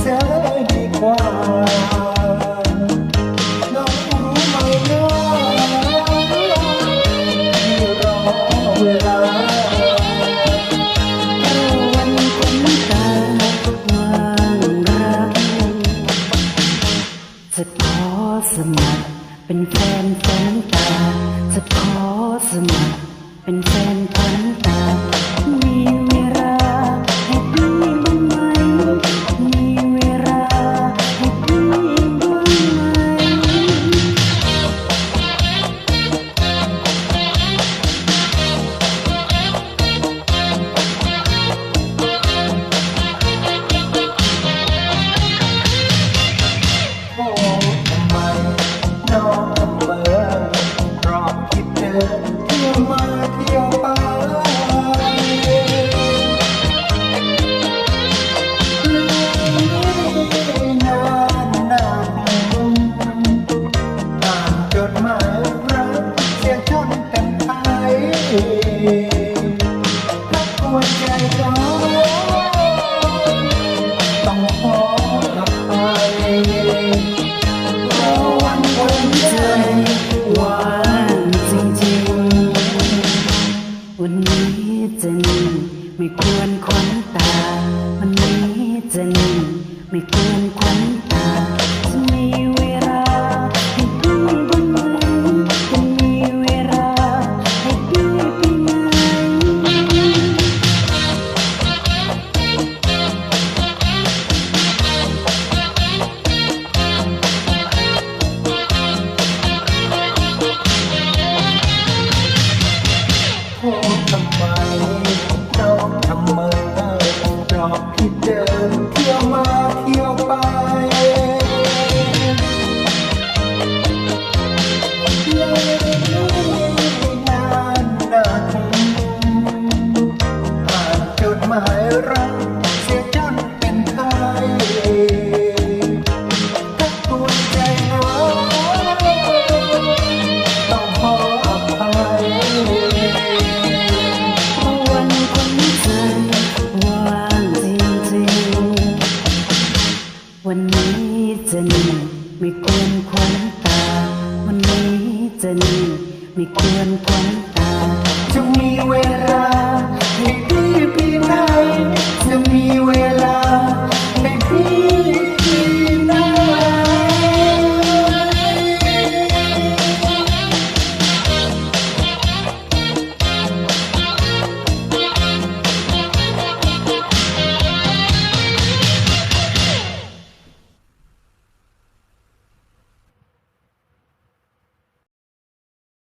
เสียดีกว่าน้องรู้ไหมน้องที่รอเวลาวันคนตาวางรักจะขอสมัครเป็นแฟนฝันตาจะขอสมัครเป็นแฟนฝันตา วใจร้อนต้องขออภัยวันวันคนใจหวานจริงๆ วันนี้จะนิ่งไม่ควรขวัญตา วันนี้จะนิ่งไม่ควรขวัญตา วันนี้จะหนีไม่ควรควันตา วันนี้จะหนีไม่ควรควันตาจะมีเวลา